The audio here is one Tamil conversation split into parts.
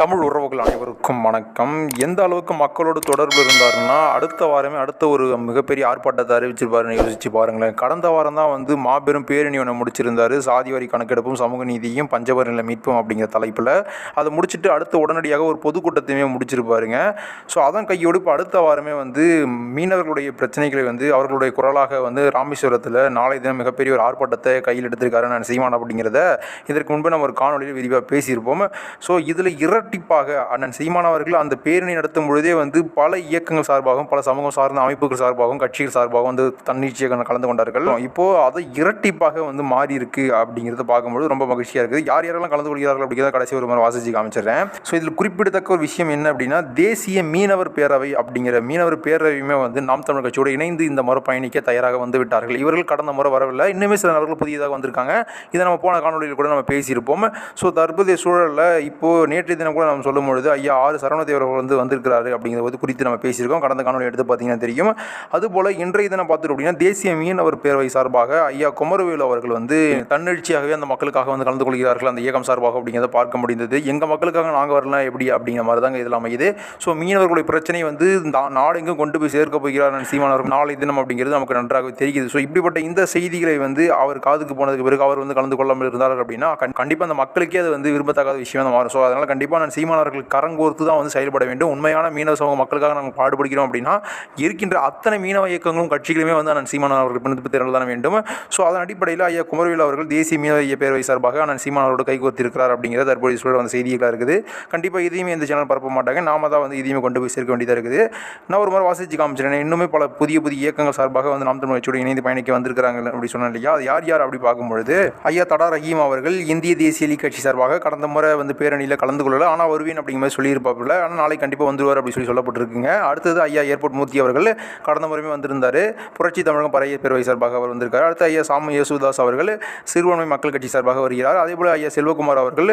தமிழ் உறவுகள் அனைவருக்கும் வணக்கம். எந்த அளவுக்கு மக்களோட தொடர்பு இருந்தாருன்னா அடுத்த வாரமே அடுத்த ஒரு மிகப்பெரிய ஆர்ப்பாட்டத்தை அறிவிச்சிருப்பாருன்னு யோசிச்சு பாருங்களேன். கடந்த வாரம் தான் வந்து மாபெரும் பேரணி ஒன்று முடிச்சிருந்தாரு. சாதி வரி கணக்கெடுப்பும் சமூக நீதியும் பஞ்சவரில மீட்பும் அப்படிங்கிற தலைப்பில். அதை முடிச்சுட்டு அடுத்து உடனடியாக ஒரு பொதுக்கூட்டத்தையுமே முடிச்சிருப்பாருங்க. ஸோ அதன் கையோடு இப்போ அடுத்த வாரமே வந்து மீனவர்களுடைய பிரச்சனைகளை வந்து அவர்களுடைய குரலாக வந்து ராமேஸ்வரத்தில் நாளை தினம் மிகப்பெரிய ஒரு ஆர்ப்பாட்டத்தை கையில் எடுத்திருக்காரு நான் செய்வான் அப்படிங்கிறத இதற்கு முன்பு நம்ம ஒரு காணொலியில் விரிவாக பேசியிருப்போம். ஸோ இதில் இரட்டிப்பாக அண்ணன் சீமான் அவர்கள் அந்த பேரணி நடத்தும் பொழுதே வந்து பல இயக்கங்கள் சார்பாகவும் பல சமூகம் சார்ந்த அமைப்புகள் சார்பாகவும் கட்சிகள் சார்பாகவும் வந்து தன்னிச்சையாக கலந்து கொண்டார்கள். இப்போது அதை இரட்டிப்பாக வந்து மாறி இருக்கு அப்படிங்கிறத பார்க்கும்போது ரொம்ப மகிழ்ச்சியாக இருக்குது. யார் யாரெல்லாம் கலந்து கொள்கிறார்கள் அப்படிங்கிறத கடைசி ஒரு முறை வாசிச்சு காமிச்சிடுறேன். ஸோ இதில் குறிப்பிடத்தக்க ஒரு விஷயம் என்ன அப்படின்னா தேசிய மீனவர் பேரவை அப்படிங்கிற மீனவர் பேரவையுமே வந்து நாம் தமிழ் கட்சியோடு இணைந்து இந்த முறை பயணிக்க தயாராக வந்து விட்டார்கள். இவர்கள் கடந்த முறை வரவில்லை. இன்னுமே சில நபர்கள் புதியதாக வந்திருக்காங்க. இதை நம்ம போன காணொலியில் கூட நம்ம பேசியிருப்போம். ஸோ தற்போதைய சூழலில் இப்போது நேற்றைய தினம் கூட நம்ம சொல்லும் பொழுது ஐயா ஆறு சரணதேவர்கள் வந்து வந்திருக்கிறாரு அப்படிங்கிறத குறித்து நம்ம பேசியிருக்கோம். கடந்த காணொலி எடுத்து பார்த்தீங்கன்னா தெரியும். அதுபோல் இன்றைய தினம் பார்த்துட்டு அப்படின்னா தேசிய மீனவர் பேரவை சார்பாக ஐயா குமரவேலு அவர்கள் வந்து தன்னெழுச்சியாகவே அந்த மக்களுக்காக வந்து கலந்து கொள்கிறார்கள். அந்த இயக்கம் சார்பாக அப்படிங்கிறத பார்க்க முடிந்தது. எங்கள் மக்களுக்காக நாங்கள் வரலாம் எப்படி? அப்படிங்கிற மாதிரி தாங்க இதில் அமையுது ஸோ மீனவர்களுடைய பிரச்சனை வந்து நாடெங்கும் கொண்டு போய் சேர்க்க போகிறார் சீமானவர் நாளை தினம் அப்படிங்கிறது நமக்கு நன்றாக தெரிகிறது. ஸோ இப்படிப்பட்ட இந்த செய்திகளை வந்து அவர் காதுக்கு போனதுக்கு பிறகு அவர் வந்து கலந்து கொள்ளாமல் இருந்தார் அப்படின்னா கண்டிப்பாக அந்த மக்களுக்கே அது வந்து விரும்பத்தக்காத விஷயம் தான் மாறும். ஸோ அதனால் கண்டிப்பாக நான் சீமானவர்கள் கரங்கோர்த்து தான் வந்து செயல்பட வேண்டும். உண்மையான மீனவ சமூக மக்களுக்காக நாங்கள் பாடுபடுகிறோம் அப்படின்னா இருக்கின்ற அத்தனை மீனவ இயக்கங்களும் கட்சிகளுமே வந்து அண்ணன் சீமான் அவர்கள் பின்பற்றி திரள் தான் வேண்டும். ஸோ அதன் அடிப்படையில் ஐயா குமரவேல் அவர்கள் தேசிய மீனவ ஐய பேரவை சார்பாக அண்ணன் சீமான் அவரோட கைகோர்த்திருக்கிறார் அப்படிங்கிறது தற்போதைய சூழல் வந்து செய்திகளாக இருக்குது. கண்டிப்பாக இதையுமே இந்த சேனல் பரப்ப மாட்டாங்க. நாம தான் வந்து இதையுமே கொண்டு போய் சேர்க்க வேண்டியதாக இருக்குது. நான் ஒரு முறை வாசித்து காமிச்சிட்டேன் இன்னுமே பல புதிய புதிய இயக்கங்கள் சார்பாக வந்து நாம் தமிழ் கட்சியோடு இணைந்து பயணிக்க வந்திருக்கிறாங்க அப்படி சொன்னேன் இல்லையா? அது யார் யார் அப்படி பார்க்கும்பொழுது ஐயா தடா ரஹீம் அவர்கள் இந்திய தேசிய லீக் கட்சி சார்பாக கடந்த முறை வந்து பேரணியில் கலந்து கொள்ளல. ஆனால் வருவேன் அப்படிங்கிற மாதிரி சொல்லியிருப்பாப்புல. ஆனால் நாளைக்கு கண்டிப்பாக வந்துருவார் அப்படி சொல்லி சொல்லப்பட்டிருக்குங்க. அடுத்தது ஐயா ஏர்போர்ட் மூர்த்தி அவர்கள் கடந்த முறையுமே வந்திருந்தார். புரட்சி தமிழகம் பறைய பேரவை சார்பாக அவர் வந்திருக்கார். அடுத்து ஐயா சாமு யேசுதாஸ் அவர்கள் சிறுபான்மை மக்கள் கட்சி சார்பாக வருகிறார். அதே போல் ஐயா செல்வகுமார் அவர்கள்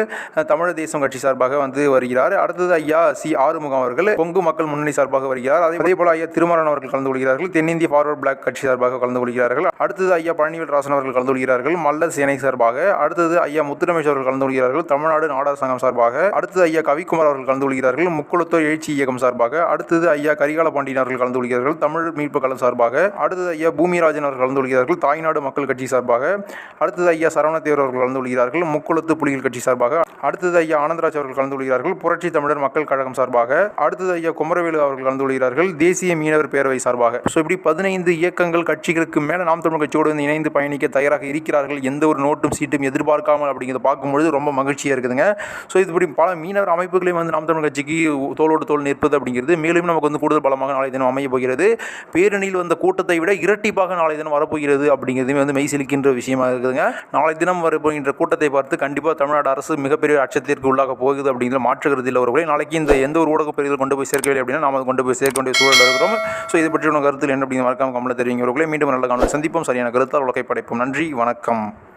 தமிழ் தமிழர் தேசம் கட்சி சார்பாக வந்து வருகிறார். அடுத்தது ஐயா சி ஆறுமுகம் அவர்கள் கொங்கு மக்கள் முன்னணி சார்பாக வருகிறார். அதே போல் ஐயா திருமரன் அவர்கள் கலந்து கொள்கிறார்கள். தென்னிந்திய ஃபார்வர்ட் பிளாக் கட்சி சார்பாக கலந்து கொள்கிறார்கள். அடுத்தது ஐயா பழனிவேல் ராசன் அவர்கள் கலந்து கொள்கிறார்கள். மல்ல சேனை சார்பாக. அடுத்தது ஐயா முத்துரமேஷ் அவர்கள் கலந்து கொள்கிறார்கள். தமிழ்நாடு நாடார் சங்கம் சார்பாக. அடுத்தது ஐயா கவிக்குமார் அவர்கள் கலந்து கொள்கிறார்கள். முக்குளத்தோர் எழுச்சி இயக்கம் சார்பாக அடுத்தது ஐயா கரிகால பாண்டியன் அவர்கள் கலந்து கொள்கிறார்கள். தமிழ் மீட்பு களம் சார்பாக அடுத்தது ஐயா பூமிராஜன் அவர்கள் கலந்து கொள்கிறார்கள். தாய்நாடு மக்கள் கட்சி சார்பாக அடுத்தது ஐயா சரவணத்தேவர் அவர்கள் கலந்து கொள்கிறார்கள். முக்குளத்து புலிகள் கட்சி சார்பாக அடுத்தது ஐயா ஆனந்தராஜ் அவர்கள் கலந்து கொள்கிறார்கள். புரட்சி தமிழர் மக்கள் கழகம் சார்பாக அடுத்தது ஐயா குமரவேலு அவர்கள் கலந்து கொள்கிறார்கள். தேசிய மீனவர் பேரவை சார்பாக. ஸோ இப்படி பதினைந்து இயக்கங்கள் கட்சிகளுக்கு மேலே நாம் தமிழ் கட்சியோடு வந்து இணைந்து பயணிக்க தயாராக இருக்கிறார்கள். எந்த ஒரு நோட்டும் சீட்டும் எதிர்பார்க்காமல் அப்படிங்கிறத பார்க்கும்பொழுது ரொம்ப மகிழ்ச்சியாக இருக்குதுங்க. ஸோ இது இப்படி பல மீனவர் அமைப்புகளையும் வந்து நாம் தமிழ் கட்சிக்கு தோளோடு தோல் நிற்பது அப்படிங்கிறது மேலும் நமக்கு வந்து கூடுதல் பலமாக நாளை தினம் அமைய போகிறது. பேரணியில் வந்த கூட்டத்தை விட இரட்டிப்பாக நாளை தினம் வரப்போகிறது அப்படிங்கிறதுமே வந்து மெய்சிலிக்கின்ற விஷயமா இருக்குதுங்க. நாளை தினம் வரப்போகின்ற கூட்டத்தை பார்த்து கண்டிப்பாக தமிழ்நாடு அரசு மிகப்பெரிய அச்சத்திற்கு உள்ளாக போகுது அப்படிங்கிற மாற்றுகிறது இல்லை ஒருவரை நாளைக்கு இந்த எந்த ஒரு ஊடக பிரிவில் கொண்டு போய் சேர்க்கவில்லை அப்படின்னா நாம கொண்டு போய் சேர்க்க வேண்டிய சூழல் இருக்கிறோம். ஸோ இதை பற்றி உங்கள் கருத்தில் என்ன அப்படிங்கிற மறக்காம கமலை தெரிவிங்க மீண்டும் நல்ல காணொலி சந்திப்போம். சரியான கருத்தால் உலகை படைப்போம். நன்றி. வணக்கம்.